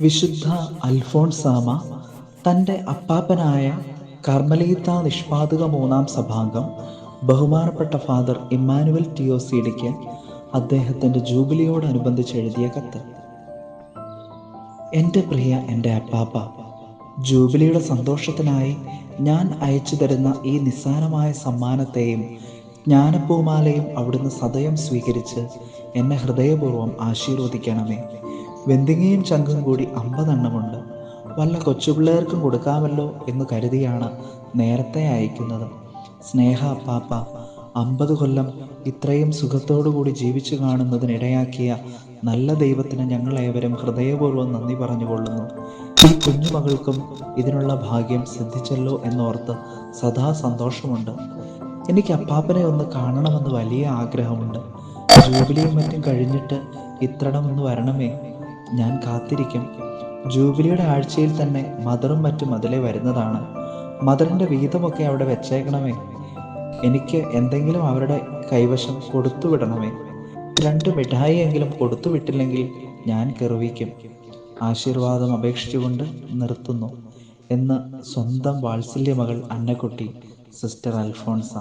വിശുദ്ധ അൽഫോൺസാമ തന്റെ അപ്പാപ്പനായ കർമ്മലീത്ത നിഷ്പാതക മൂന്നാം സഭാംഗം ബഹുമാനപ്പെട്ട ഫാദർ ഇമ്മാനുവൽ ടിയോസിഡിക്ക് അദ്ദേഹത്തിന്റെ ജൂബിലിയോടനുബന്ധിച്ച് എഴുതിയ കത്ത്. എന്റെ പ്രിയ എന്റെ അപ്പാപ്പ ജൂബിലിയുടെ സന്തോഷത്തിനായി ഞാൻ അയച്ചു തരുന്ന ഈ നിസ്സാരമായ സമ്മാനത്തെയും ജ്ഞാനപ്പൂമാലയും അവിടുന്ന് സദയം സ്വീകരിച്ച് എന്നെ ഹൃദയപൂർവം ആശീർവദിക്കണമേ. വെന്തിങ്ങയും ചങ്കും കൂടി അമ്പതെണ്ണമുണ്ട്. വല്ല കൊച്ചുപിള്ളേർക്കും കൊടുക്കാമല്ലോ എന്ന് കരുതിയാണ് നേരത്തെ അയക്കുന്നത്. സ്നേഹ പാപ്പ അമ്പത് കൊല്ലം ഇത്രയും സുഖത്തോടുകൂടി ജീവിച്ചു കാണുന്നതിനിടയാക്കിയ നല്ല ദൈവത്തിന് ഞങ്ങൾ ഞങ്ങളേവരും ഹൃദയപൂർവം നന്ദി പറഞ്ഞുകൊള്ളുന്നു. ഈ കുഞ്ഞുമകൾക്കും ഇതിനുള്ള ഭാഗ്യം സിദ്ധിച്ചല്ലോ എന്നോർത്ത് സദാ സന്തോഷമുണ്ട്. എനിക്ക് അപ്പാപ്പനെ ഒന്ന് കാണണമെന്ന് വലിയ ആഗ്രഹമുണ്ട്. ജൂബിലിയും മറ്റും കഴിഞ്ഞിട്ട് ഇത്രടമൊന്ന് വരണമേ? ഞാൻ കാത്തിരിക്കും. ജൂബിലിയുടെ ആഴ്ചയിൽ തന്നെ മദറും മറ്റും അതിലെ വരുന്നതാണ്. മദറിന്റെ വീതമൊക്കെ അവിടെ വെച്ചേക്കണമേ. എനിക്ക് എന്തെങ്കിലും അവരുടെ കൈവശം കൊടുത്തു വിടണമേ. രണ്ട് മിഠായിയെങ്കിലും കൊടുത്തു വിട്ടില്ലെങ്കിൽ ഞാൻ കെറുവിക്കും. ആശീർവാദം അപേക്ഷിച്ചുകൊണ്ട് നിർത്തുന്നു എന്ന് സ്വന്തം വാത്സല്യ മകൾ അന്നക്കുട്ടി സിസ്റ്റർ അൽഫോൺസ.